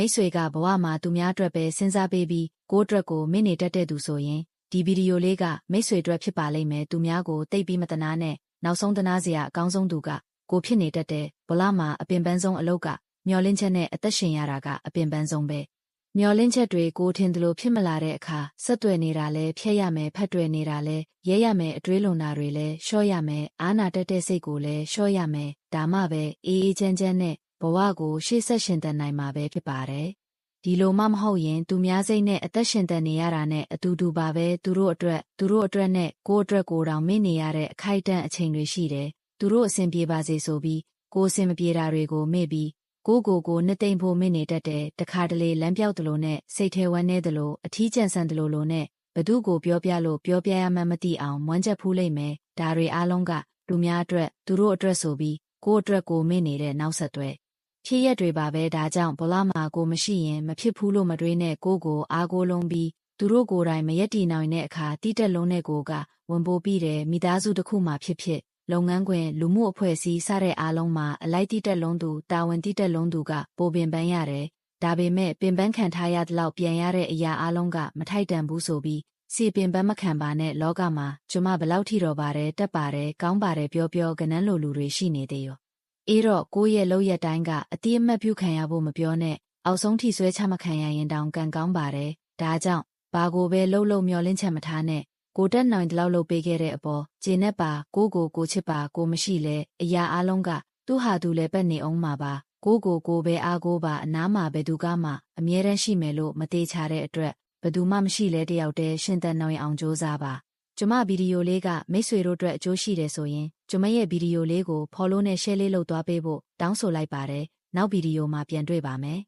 မိတ်ဆွေကဘဝမှာသူများအတွက်ပဲစဉ်းစားပေးပြီးကိုယ့်အတွက်ကိုမင်းနေတတ်တဲ့သူဆိုရင်ဒီဗီဒီယိုလေးကမိတ်ဆွေအတွက်ဖြစ်ပါလိမ့်မယ်သူများကိုတိတ်ပြီးမတနာနဲ့နောက်ဆုံးတနာစရာအကောင်းဆုံးသူကကိုဖြစ်နေတတ်တဲ့ဘဝမှာအပင်ပန်းဆုံးအလုပ်ကမျောလင်းချက်နဲ့အသက်ရှင်ရတာကအပင်ပန်းဆုံးပဲမျောလင်းချက်တွေကိုထင်သလိုဖြစ်မလာတဲ့အခါဆက်သွယ်နေတာလဲဖျက်ရမယ်ဖတ်တွေ့နေတာလဲရဲရမယ်အတွေးလွန်တာတွေလဲရှော့ရမယ်အာနာတက်တဲ့စိတ်ကိုလဲရှော့ရမယ်ဒါမှပဲအေးအေးချမ်းချမ်းနဲ့ ဘဝကိုရှေ့ဆက်ရှင်သန်နိုင်မှာပဲဖြစ်ပါတယ်ဒီလိုမှမဟုတ်ရင် သူများစိတ်နဲ့အသက်ရှင်သန်နေရတာနဲ့အတူတူပါပဲသူတို့အတွက်သူတို့အတွက်နဲ့ကိုယ့်အတွက်ကိုယ်တောင်မေ့နေရတဲ့အခိုက်အတန့်အချိန်တွေရှိတယ်သူတို့အဆင်ပြေပါစေဆိုပြီးကိုယ်အဆင်မပြေတာတွေကိုမေ့ပြီးကိုကိုကိုနှစ်သိမ့်ဖို့မင်းနေတတ်တယ်တခါတလေလမ်းပြောက်တလို့နဲ့စိတ်ထဲဝမ်းနေတလို့အထီးကျန်ဆန်တလို့လို့နဲ့ဘသူကိုပြောပြလို့ပြောပြရမှန်းမသိအောင်မွမ်းချက်ဖူးလိုက်မယ်ဒါတွေအားလုံးကလူများအတွက်သူတို့အတွက်ဆိုပြီးကိုယ့်အတွက်ကိုမင်းနေတဲ့နောက်ဆက်တွဲ ဖြစ်ရက်တွေပါပဲဒါကြောင့်ဘလမာကိုမရှိရင်မဖြစ်ဘူးလို့မတွေးနဲ့ကိုကိုအားကိုလုံးပြီးသူတို့ကိုယ်တိုင်မရက်တီနိုင်တဲ့အခါတိတက်လုံးနဲ့ကိုကဝင်ပိုးပြီးတယ်မိသားစုတစ်ခုမှဖြစ်ဖြစ်လုပ်ငန်းခွင်လူမှုအဖွဲ့အစည်းစတဲ့အားလုံးမှာအလိုက်တိတက်လုံးသူတာဝန်တိတက်လုံးသူကပိုပင်ပန်းရတယ်။ဒါပေမဲ့ပင်ပန်းခံထားရတဲ့လောက်ပြန်ရတဲ့အရာအားလုံးကမထိုက်တန်ဘူးဆိုပြီးစီပင်ပန်းမခံပါနဲ့လောကမှာကျမဘလောက်ထီတော့ပါတယ်တက်ပါတယ်ကောင်းပါတယ်ပြောပြောကနန်းလိုလူတွေရှိနေသေးရော။ အေးတော့ကိုယ့်ရဲ့လောက်ရက်တိုင်းကအတိအမှတ်ပြုခံရဖို့မပြောနဲ့အောက်ဆုံးထိဆွဲချမခံရရင်တောင်ကံကောင်းပါတယ်။ဒါကြောင့်ဘာကိုပဲလှုပ်လှုပ်မျောလင်းချက်မထားနဲ့ကိုတက်နိုင်တလောက်လုပ်ပေးခဲ့တဲ့အပေါ်ဂျင်းနဲ့ပါကိုကိုကိုချစ်ပါကိုမရှိလဲအရာအလုံးကသူ့ဟာသူလည်းပတ်နေအောင်မှာပါကိုကိုကိုပဲအားကိုပါအနားမှာဘယ်သူကမှအမြဲတမ်းရှိမယ်လို့မသေးချတဲ့အတွက်ဘယ်သူမှမရှိလဲတယောက်တည်းရှင်သန်နိုင်အောင်ကြိုးစားပါ ကျမဗီဒီယိုလေးကမိတ်ဆွေတို့အတွက်အကျိုးရှိတယ်ဆိုရင်ကျမရဲ့ဗီဒီယိုလေးကို follow နဲ့ share လေးလုပ်သွားပေးဖို့တောင်းဆိုလိုက်ပါတယ်နောက်ဗီဒီယိုမှာပြန်တွေ့ပါမယ်